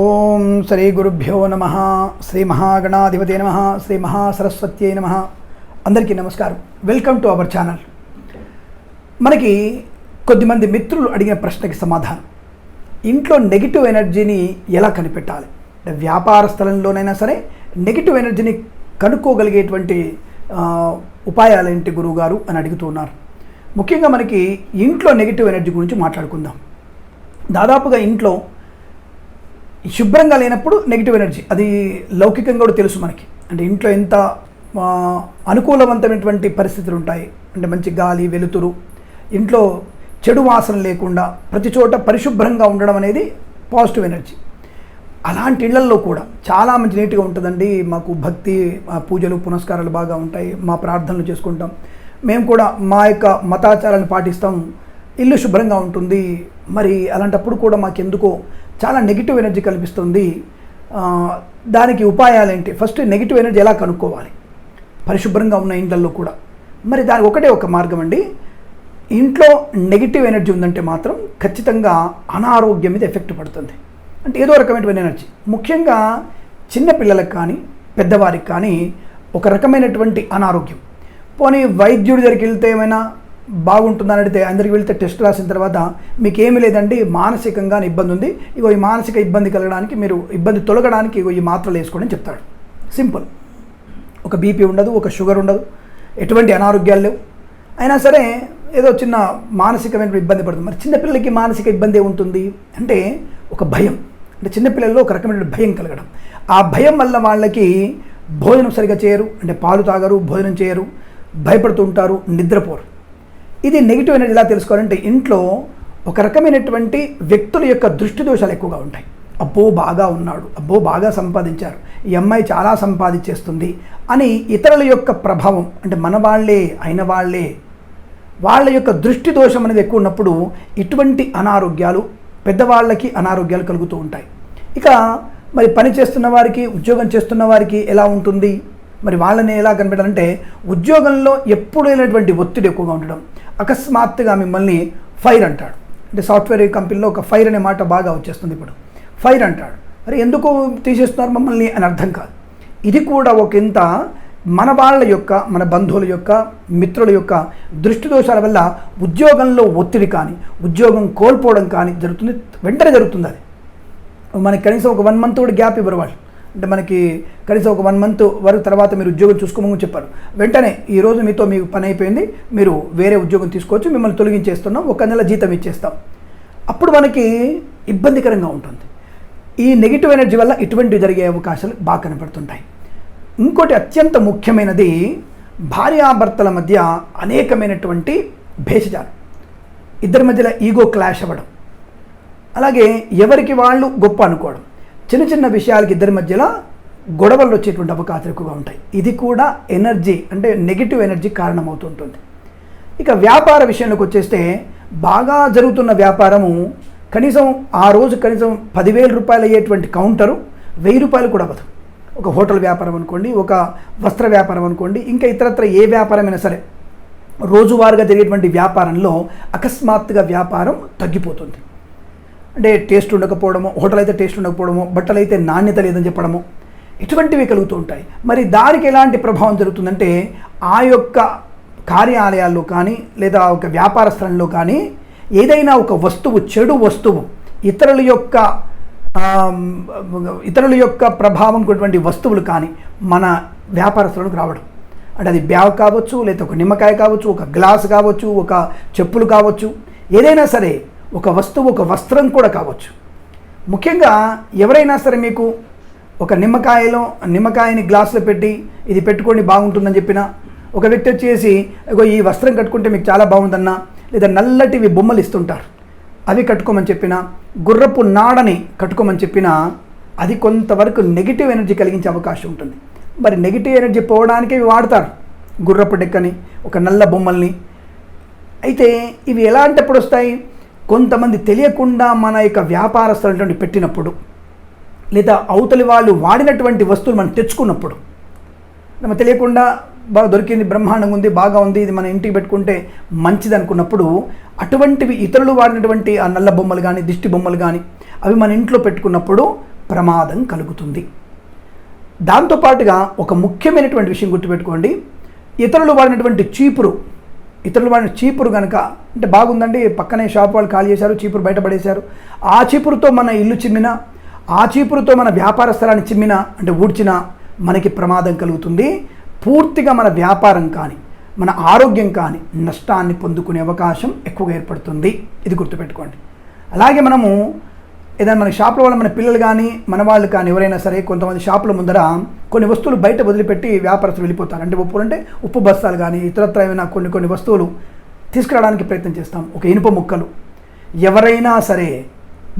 ఓం శ్రీ గురుభ్యో నమ శ్రీ మహాగణాధిపతి నమ శ్రీ మహాసరస్వత్యై నమ. అందరికీ నమస్కారం. Welcome to our channel. మనకి కొద్దిమంది మిత్రులు అడిగిన ప్రశ్నకి సమాధానం. ఇంట్లో నెగిటివ్ ఎనర్జీని ఎలా కనిపెట్టాలి? అంటే వ్యాపార స్థలంలోనైనా సరే నెగిటివ్ ఎనర్జీని కనుక్కోగలిగేటువంటి ఉపాయాలేంటి గురువుగారు అని అడుగుతున్నారు ముఖ్యంగా మనకి ఇంట్లో నెగిటివ్ ఎనర్జీ గురించి మాట్లాడుకుందాం. దాదాపుగా ఇంట్లో శుభ్రంగా లేనప్పుడు నెగిటివ్ ఎనర్జీ అది లౌకికంగా కూడా తెలుసు మనకి. అంటే ఇంట్లో ఎంత అనుకూలవంతమైనటువంటి పరిస్థితులు ఉంటాయి. అంటే మంచి గాలి వెలుతురు ఇంట్లో చెడు వాసన లేకుండా ప్రతి చోట పరిశుభ్రంగా ఉండడం అనేది పాజిటివ్ ఎనర్జీ అలాంటి ఇళ్ళల్లో కూడా చాలా మంచి నీట్గా ఉంటుందండి. మాకు భక్తి పూజలు పునస్కారాలు బాగా ఉంటాయి. మా ప్రార్థనలు చేసుకుంటాం. మేము కూడా మా యొక్క మతాచారాన్ని పాటిస్తాం. ఇల్లు శుభ్రంగా ఉంటుంది. మరి అలాంటప్పుడు కూడా మాకెందుకో చాలా నెగిటివ్ ఎనర్జీ కల్పిస్తుంది. దానికి దానికి ఉపాయాలేంటి? ఫస్ట్ నెగిటివ్ ఎనర్జీ ఎలా కనుక్కోవాలి? పరిశుభ్రంగా ఉన్న ఇండ్లలో కూడా. మరి దానికి ఒకటే ఒక మార్గం అండి. ఇంట్లో నెగిటివ్ ఎనర్జీ ఉందంటే మాత్రం ఖచ్చితంగా అనారోగ్యం మీద ఎఫెక్ట్ పడుతుంది. అంటే ఏదో రకమైనటువంటి ఎనర్జీ ముఖ్యంగా చిన్న పిల్లలకు కానీ పెద్దవారికి కానీ ఒక రకమైనటువంటి అనారోగ్యం. పోనీ వైద్యుడి దగ్గరికి వెళ్తే ఏమైనా బాగుంటుందని అడిగితే అందరికి వెళ్తే టెస్ట్ రాసిన తర్వాత మీకు ఏమి లేదండి మానసికంగా ఇబ్బంది ఉంది. ఇగో ఈ మానసిక ఇబ్బంది కలగడానికి మీరు ఇబ్బంది తొలగడానికి ఇగో ఈ మాత్రలు వేసుకోండి అని చెప్తాడు. సింపుల్. ఒక బీపీ ఉండదు ఒక షుగర్ ఉండదు ఎటువంటి అనారోగ్యాలు లేవు. అయినా సరే ఏదో చిన్న మానసికమైన ఇబ్బంది పడుతుంది. మరి చిన్నపిల్లలకి మానసిక ఇబ్బంది ఉంటుంది అంటే ఒక భయం. అంటే చిన్నపిల్లల్లో ఒక రకమైన భయం కలగడం. ఆ భయం వల్ల వాళ్ళకి భోజనం సరిగా చేయరు అంటే పాలు తాగరు భోజనం చేయరు భయపడుతూ ఉంటారు నిద్రపోరు. ఇది నెగిటివ్ ఎనర్జీ ఎలా తెలుసుకోవాలంటే ఇంట్లో ఒక రకమైనటువంటి వ్యక్తుల యొక్క దృష్టి దోషాలు ఎక్కువగా ఉంటాయి. అబ్బో బాగా ఉన్నాడు అబ్బో బాగా సంపాదించారు ఈ అమ్మాయి చాలా సంపాదించేస్తుంది అని ఇతరుల యొక్క ప్రభావం అంటే మన వాళ్ళే అయిన వాళ్ళే వాళ్ళ యొక్క దృష్టి దోషం అనేది ఎక్కువ ఉన్నప్పుడు ఇటువంటి అనారోగ్యాలు పెద్దవాళ్ళకి అనారోగ్యాలు కలుగుతూ ఉంటాయి. ఇక మరి పని చేస్తున్న వారికి ఉద్యోగం చేస్తున్న వారికి ఎలా ఉంటుంది? మరి వాళ్ళని ఎలా కనిపెట్టాలంటే ఉద్యోగంలో ఎప్పుడు లేనటువంటి ఒత్తిడి ఎక్కువగా ఉండడం అకస్మాత్తుగా మిమ్మల్ని ఫైర్ అంటాడు. అంటే సాఫ్ట్వేర్ కంపెనీలో ఒక ఫైర్ అనే మాట బాగా వచ్చేస్తుంది ఇప్పుడు. ఫైర్ అంటాడు. అరే ఎందుకు తీసేస్తున్నారు మమ్మల్ని అని అర్థం కాదు. ఇది కూడా ఒక ఇంత మన వాళ్ళ యొక్క మన బంధువుల యొక్క మిత్రుల యొక్క దృష్టి దోషాల వల్ల ఉద్యోగంలో ఒత్తిడి కానీ ఉద్యోగం కోల్పోవడం కానీ జరుగుతుంది. వెంటనే జరుగుతుంది అది. మనకి కనీసం ఒక వన్ మంత్ కూడా గ్యాప్ ఇవ్వరు వాళ్ళు. అంటే మనకి కనీసం ఒక వన్ మంత్ వరకు తర్వాత మీరు ఉద్యోగం చూసుకోమని చెప్పారు. వెంటనే ఈరోజు మీతో మీకు పని అయిపోయింది. మీరు వేరే ఉద్యోగం తీసుకోవచ్చు. మిమ్మల్ని తొలగించేస్తున్నాం. ఒక నెల జీతం ఇచ్చేస్తాం. అప్పుడు మనకి ఇబ్బందికరంగా ఉంటుంది. ఈ నెగిటివ్ ఎనర్జీ వల్ల ఇటువంటి జరిగే అవకాశాలు బాగా కనపడుతుంటాయి ఇంకోటి అత్యంత ముఖ్యమైనది భార్యాభర్తల మధ్య అనేకమైనటువంటి భేషజాలు. ఇద్దరి మధ్యలో ఈగో క్లాష్ అవ్వడం. అలాగే ఎవరికి వాళ్ళు గొప్ప అనుకోవడం. చిన్న చిన్న విషయాలకి ఇద్దరి మధ్యలో గొడవలు వచ్చేటువంటి అవకాశాలు ఎక్కువగా ఉంటాయి. ఇది కూడా ఎనర్జీ అంటే నెగిటివ్ ఎనర్జీ కారణమవుతుంటుంది. ఇక వ్యాపార విషయంలోకి వచ్చేస్తే బాగా జరుగుతున్న వ్యాపారము కనీసం ఆ రోజు కనీసం పదివేల రూపాయలు అయ్యేటువంటి కౌంటరు వెయ్యి రూపాయలు కూడా అవ్వదు. ఒక హోటల్ వ్యాపారం అనుకోండి ఒక వస్త్ర వ్యాపారం అనుకోండి ఇంకా ఇతరత్ర ఏ వ్యాపారమైనా సరే రోజువారుగా జరిగేటువంటి వ్యాపారంలో అకస్మాత్తుగా వ్యాపారం తగ్గిపోతుంది. అంటే టేస్ట్ ఉండకపోవడము హోటల్ అయితే టేస్ట్ ఉండకపోవడము బట్టలు అయితే నాణ్యత లేదని చెప్పడము ఇటువంటివి కలుగుతూ ఉంటాయి. మరి దానికి ఎలాంటి ప్రభావం జరుగుతుందంటే ఆ యొక్క కార్యాలయాల్లో కానీ లేదా ఒక వ్యాపార స్థలంలో కానీ ఏదైనా ఒక వస్తువు చెడు వస్తువు ఇతరుల యొక్క ఇతరుల యొక్క ప్రభావం ఉన్నటువంటి వస్తువులు కానీ మన వ్యాపార స్థలంలోకి రావడం. అంటే అది బ్యాగ్ కావచ్చు లేదా ఒక నిమ్మకాయ కావచ్చు ఒక గ్లాస్ కావచ్చు ఒక చెప్పులు కావచ్చు ఏదైనా సరే ఒక వస్తువు ఒక వస్త్రం కూడా కావచ్చు. ముఖ్యంగా ఎవరైనా సరే మీకు ఒక నిమ్మకాయలో నిమ్మకాయని గ్లాసులో పెట్టి ఇది పెట్టుకోండి బాగుంటుందని చెప్పిన ఒక వ్యక్తి వచ్చేసి ఈ వస్త్రం కట్టుకుంటే మీకు చాలా బాగుందన్నా లేదా నల్లటివి బొమ్మలు ఇస్తుంటారు. అవి కట్టుకోమని చెప్పిన గుర్రపు నాడని కట్టుకోమని చెప్పినా అది కొంతవరకు నెగిటివ్ ఎనర్జీ కలిగించే అవకాశం ఉంటుంది. మరి నెగిటివ్ ఎనర్జీ పోవడానికి ఇవి వాడతారు. గుర్రపు డెక్కని ఒక నల్ల బొమ్మల్ని. అయితే ఇవి ఎలాంటప్పుడు వస్తాయి? కొంతమంది తెలియకుండా మన యొక్క వ్యాపారస్తులటువంటి పెట్టినప్పుడు లేదా అవతలి వాళ్ళు వాడినటువంటి వస్తువులు మనం తెచ్చుకున్నప్పుడు మనం తెలియకుండా బాగా దొరికింది బ్రహ్మాండంగా ఉంది బాగా ఉంది ఇది మన ఇంటికి పెట్టుకుంటే మంచిది అనుకున్నప్పుడు అటువంటివి ఇతరులు వాడినటువంటి ఆ నల్ల బొమ్మలు కానీ దిష్టి బొమ్మలు కానీ అవి మన ఇంట్లో పెట్టుకున్నప్పుడు ప్రమాదం కలుగుతుంది. దాంతోపాటుగా ఒక ముఖ్యమైనటువంటి విషయం గుర్తుపెట్టుకోండి. ఇతరులు వాడినటువంటి చీపురు ఇతరులు వాడిన చీపురు కనుక అంటే బాగుందండి. పక్కనే షాప్ వాళ్ళు ఖాళీ చేశారు చీపురు బయటపడేశారు. ఆ చీపురుతో మన ఇల్లు చిమ్మినా ఆ చీపురుతో మన వ్యాపార స్థలాన్ని చిమ్మినా అంటే ఊడ్చినా మనకి ప్రమాదం కలుగుతుంది. పూర్తిగా మన వ్యాపారం కానీ మన ఆరోగ్యం కానీ నష్టాన్ని పొందుకునే అవకాశం ఎక్కువగా ఏర్పడుతుంది. ఇది గుర్తుపెట్టుకోండి. అలాగే మనము ఏదైనా మన షాపుల వల్ల మన పిల్లలు కానీ మన వాళ్ళు కానీ ఎవరైనా సరే కొంతమంది షాపుల ముందర కొన్ని వస్తువులు బయట వదిలిపెట్టి వ్యాపారస్తులు వెళ్ళిపోతారు. అంటే ఉప్పు అంటే ఉప్పు బస్తాలు కానీ ఇతరత్ర ఏమైనా కొన్ని కొన్ని వస్తువులు తీసుకురావడానికి ప్రయత్నం చేస్తాం. ఒక ఇనుప ముక్కలు. ఎవరైనా సరే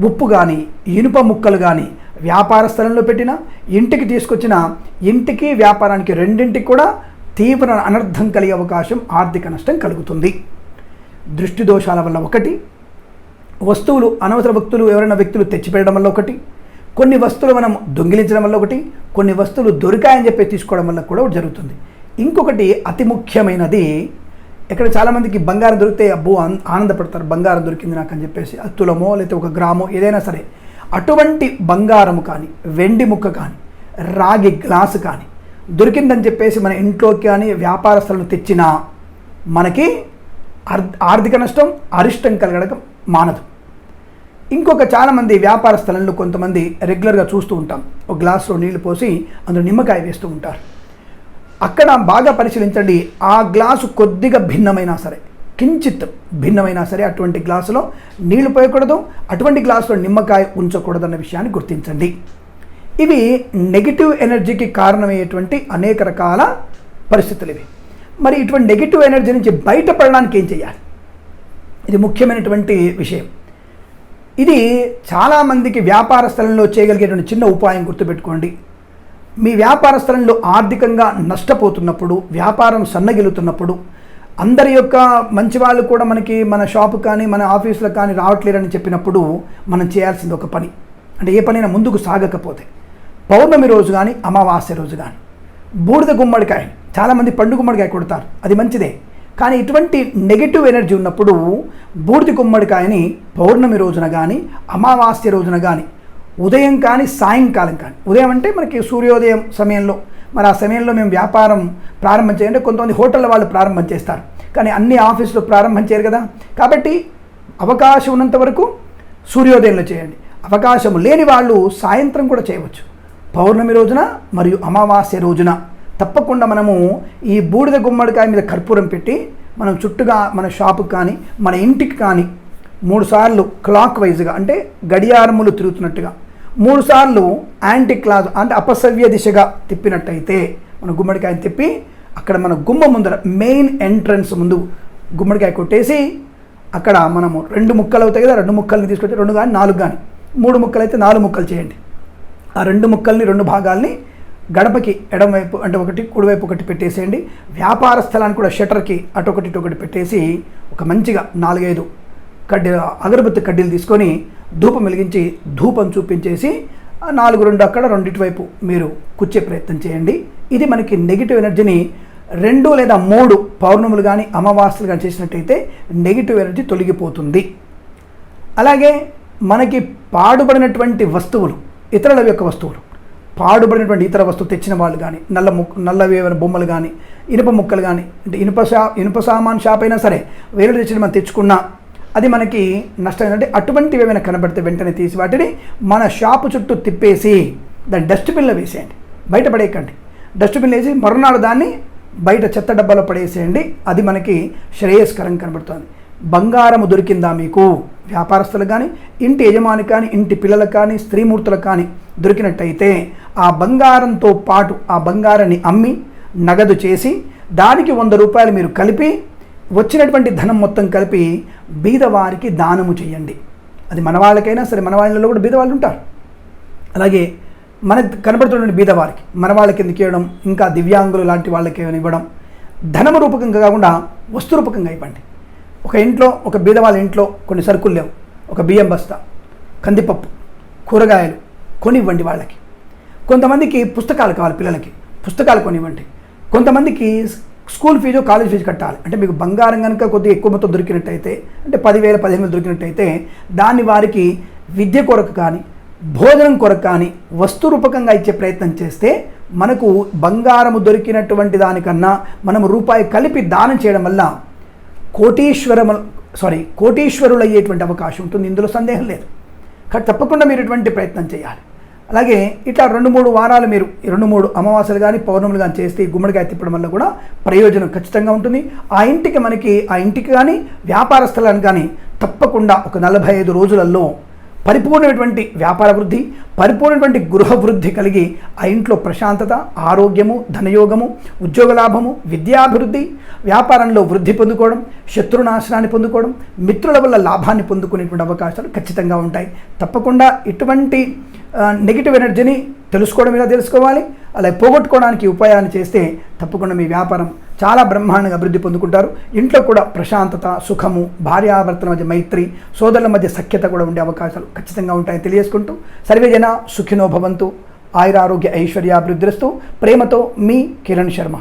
ఉప్పు కానీ ఇనుప ముక్కలు కానీ వ్యాపార స్థలంలో పెట్టినా ఇంటికి తీసుకొచ్చిన ఇంటికి వ్యాపారానికి రెండింటికి కూడా తీవ్ర అనర్థం కలిగే అవకాశం ఆర్థిక నష్టం కలుగుతుంది. దృష్టి దోషాల వల్ల ఒకటి. వస్తువులు అనవసర వ్యక్తులు ఎవరైనా వ్యక్తులు తెచ్చిపెట్టడం వల్ల ఒకటి. కొన్ని వస్తువులు మనం దొంగిలించడం వల్ల ఒకటి. కొన్ని వస్తువులు దొరికాయని చెప్పి తీసుకోవడం వల్ల కూడా జరుగుతుంది. ఇంకొకటి అతి ముఖ్యమైనది ఇక్కడ చాలామందికి బంగారం దొరికితే అబ్బో ఆనందపడతారు బంగారం దొరికింది నాకు అని చెప్పేసి. తులమో లేకపోతే ఒక గ్రామో ఏదైనా సరే అటువంటి బంగారము కానీ వెండి ముక్క కానీ రాగి గ్లాసు కానీ దొరికిందని చెప్పేసి మన ఇంట్లోకి కానీ వ్యాపారస్తులను తెచ్చినా మనకి ఆర్- ఆర్థిక నష్టం అరిష్టం కలగడం మానదు. ఇంకొక చాలామంది వ్యాపార స్థలంలో కొంతమంది రెగ్యులర్గా చూస్తూ ఉంటాం. ఒక గ్లాసులో నీళ్ళు పోసి అందులో నిమ్మకాయ వేస్తూ ఉంటారు. అక్కడ బాగా పరిశీలించండి. ఆ గ్లాసు కొద్దిగా భిన్నమైనా సరే కించిత్ భిన్నమైనా సరే అటువంటి గ్లాసులో నీళ్ళు పోయకూడదు అటువంటి గ్లాసులో నిమ్మకాయ ఉంచకూడదు అన్న విషయాన్ని గుర్తించండి. ఇవి నెగిటివ్ ఎనర్జీకి కారణమయ్యేటువంటి అనేక రకాల పరిస్థితులు ఇవి. మరి ఇటువంటి నెగిటివ్ ఎనర్జీ నుంచి బయటపడడానికి ఏం చేయాలి? ఇది ముఖ్యమైనటువంటి విషయం. ఇది చాలామందికి వ్యాపార స్థలంలో చేయగలిగేటువంటి చిన్న ఉపాయం గుర్తుపెట్టుకోండి. మీ వ్యాపార స్థలంలో ఆర్థికంగా నష్టపోతున్నప్పుడు వ్యాపారం సన్నగిలుతున్నప్పుడు అందరి యొక్క మంచి వాళ్ళు కూడా మనకి మన షాపు కానీ మన ఆఫీసులకు కానీ రావట్లేరని చెప్పినప్పుడు మనం చేయాల్సింది ఒక పని. అంటే ఏ పనైనా ముందుకు సాగకపోతే. పౌర్ణమి రోజు కానీ అమావాస్య రోజు కానీ. బూడిద గుమ్మడికాయ చాలామంది పండు గుమ్మడికాయ కొడతారు. అది మంచిదే. కానీ ఇటువంటి నెగిటివ్ ఎనర్జీ ఉన్నప్పుడు బూడిద గుమ్మడికాయని పౌర్ణమి రోజున కానీ అమావాస్య రోజున కానీ ఉదయం కానీ సాయంకాలం కానీ. ఉదయం అంటే మనకి సూర్యోదయం సమయంలో. మరి ఆ సమయంలో మేము వ్యాపారం ప్రారంభం చేయండి. కొంతమంది హోటళ్ళ వాళ్ళు ప్రారంభం చేస్తారు. కానీ అన్ని ఆఫీసులు ప్రారంభం చేయరు కదా. కాబట్టి అవకాశం ఉన్నంత వరకు సూర్యోదయంలో చేయండి. అవకాశం లేని వాళ్ళు సాయంత్రం కూడా చేయవచ్చు. పౌర్ణమి రోజున మరియు అమావాస్య రోజున తప్పకుండా మనము ఈ బూడిద గుమ్మడికాయ మీద కర్పూరం పెట్టి మనం చుట్టుగా మన షాపుకి కానీ మన ఇంటికి కానీ మూడుసార్లు క్లాక్ వైజ్గా అంటే గడియారములు తిరుగుతున్నట్టుగా మూడుసార్లు యాంటీ క్లాజ్ అంటే అపసవ్య దిశగా తిప్పినట్టయితే మన గుమ్మడికాయని తిప్పి అక్కడ మన గుమ్మ ముందర మెయిన్ ఎంట్రన్స్ ముందు గుమ్మడికాయ కొట్టేసి అక్కడ మనము రెండు ముక్కలు అవుతాయి కదా రెండు ముక్కల్ని తీసుకొచ్చి రెండు కానీ నాలుగు కానీ మూడు ముక్కలు అయితే నాలుగు ముక్కలు చేయండి. ఆ రెండు ముక్కల్ని రెండు భాగాల్ని గడపకి ఎడమవైపు అంటే ఒకటి కుడివైపు ఒకటి పెట్టేసేయండి. వ్యాపార స్థలానికి కూడా షటర్కి అటు ఒకటి ఒకటి పెట్టేసి ఒక మంచిగా నాలుగైదు కడ్డీ అగరబత్తి కడ్డీలు తీసుకొని ధూపం వెలిగించి ధూపం చూపించేసి నాలుగు రెండు అక్కడ రెండిటి వైపు మీరు కూర్చే ప్రయత్నం చేయండి. ఇది మనకి నెగిటివ్ ఎనర్జీని రెండు లేదా మూడు పౌర్ణములు కానీ అమావాస్యలు కానీ చేసినట్టయితే నెగిటివ్ ఎనర్జీ తొలగిపోతుంది. అలాగే మనకి పాడుబడినటువంటి వస్తువులు ఇతరుల యొక్క వస్తువులు పాడుబడినటువంటి ఇతర వస్తువు తెచ్చిన వాళ్ళు కానీ నల్ల ముక్ నల్లవి ఏమైనా బొమ్మలు కానీ ఇనుప ముక్కలు కానీ అంటే ఇనుప షా ఇనుప సామాన్ షాప్ అయినా సరే వేరే తెచ్చిన మనం తెచ్చుకున్నా అది మనకి నష్టం ఏంటంటే అటువంటివి ఏమైనా కనబడితే వెంటనే తీసి వాటిని మన షాపు చుట్టూ తిప్పేసి దాన్ని డస్ట్బిన్లో వేసేయండి. బయట పడేయకండి. డస్ట్బిన్ వేసి మరునాడు దాన్ని బయట చెత్త డబ్బాలో పడేసేయండి. అది మనకి శ్రేయస్కరం కనబడుతుంది. బంగారము దొరికిందా మీకు? వ్యాపారస్తులు కానీ ఇంటి యజమాని కానీ ఇంటి పిల్లలకు కానీ స్త్రీమూర్తులకు కానీ దొరికినట్టయితే ఆ బంగారంతో పాటు ఆ బంగారాన్ని అమ్మి నగదు చేసి దానికి వంద రూపాయలు మీరు కలిపి వచ్చినటువంటి ధనం మొత్తం కలిపి బీదవారికి దానము చేయండి. అది మన వాళ్ళకైనా సరే మన వాళ్ళలో కూడా బీదవాళ్ళు ఉంటారు. అలాగే మన కనబడుతున్నటువంటి బీదవారికి మన వాళ్ళకి ఎందుకు ఇవ్వడం? ఇంకా దివ్యాంగులు లాంటి వాళ్ళకి ఏమైనా ఇవ్వడం? ధనము రూపకంగా కాకుండా వస్తు రూపకంగా ఇవ్వండి. ఒక ఇంట్లో ఒక బీదవాళ్ళ ఇంట్లో కొన్ని సరుకులు లేవు. ఒక బియ్యం బస్తా కందిపప్పు కూరగాయలు కొనివ్వండి వాళ్ళకి. కొంతమందికి పుస్తకాలు కావాలి పిల్లలకి. పుస్తకాలు కొనివ్వండి. కొంతమందికి స్కూల్ ఫీజు కాలేజ్ ఫీజు కట్టాలి. అంటే మీకు బంగారం కనుక కొద్దిగా ఎక్కువ మొత్తం దొరికినట్టయితే అంటే పదివేల పదిహేను వేలు దొరికినట్టయితే దాన్ని వారికి విద్య కొరకు కానీ భోజనం కొరకు కానీ వస్తు రూపకంగా ఇచ్చే ప్రయత్నం చేస్తే మనకు బంగారము దొరికినటువంటి దానికన్నా మనం రూపాయి కలిపి దానం చేయడం వల్ల కోటీశ్వరము సారీ కోటీశ్వరులు అయ్యేటువంటి అవకాశం ఉంటుంది. ఇందులో సందేహం లేదు. కానీ తప్పకుండా మీరు ఇటువంటి ప్రయత్నం చేయాలి. అలాగే ఇట్లా రెండు మూడు వారాలు మీరు రెండు మూడు అమావాస్యలు కానీ పౌర్ణములు కానీ చేస్తే గుమ్మడికాయ తిప్పడం వల్ల కూడా ప్రయోజనం ఖచ్చితంగా ఉంటుంది. ఆ ఇంటికి మనకి ఆ ఇంటికి కానీ వ్యాపార స్థలానికి కానీ తప్పకుండా ఒక నలభై ఐదు రోజులలో పరిపూర్ణమైనటువంటి వ్యాపార వృద్ధి పరిపూర్ణమైనటువంటి గృహ వృద్ధి కలిగి ఆ ఇంట్లో ప్రశాంతత ఆరోగ్యము ధనయోగము ఉద్యోగ లాభము విద్యాభివృద్ధి వ్యాపారంలో వృద్ధి పొందుకోవడం శత్రునాశనాన్ని పొందుకోవడం మిత్రుల వల్ల లాభాన్ని పొందుకునేటువంటి అవకాశాలు ఖచ్చితంగా ఉంటాయి. తప్పకుండా ఇటువంటి నెగిటివ్ ఎనర్జీని తెలుసుకోవడం ఇలా తెలుసుకోవాలి? అలా పోగొట్టుకోవడానికి ఉపాయాన్ని చేస్తే తప్పకుండా మీ వ్యాపారం చాలా బ్రహ్మాండంగా అభివృద్ధి పొందుకుంటారు. ఇంట్లో కూడా ప్రశాంతత సుఖము భార్యాభర్తల మధ్య మైత్రి సోదరుల మధ్య సఖ్యత కూడా ఉండే అవకాశాలు ఖచ్చితంగా ఉంటాయని తెలియజేసుకుంటూ సర్వేజన సుఖినో భవంతు. ఆయురారోగ్య ఐశ్వర్యాభివృద్ధిస్తూ ప్రేమతో మీ కిరణ్ శర్మ.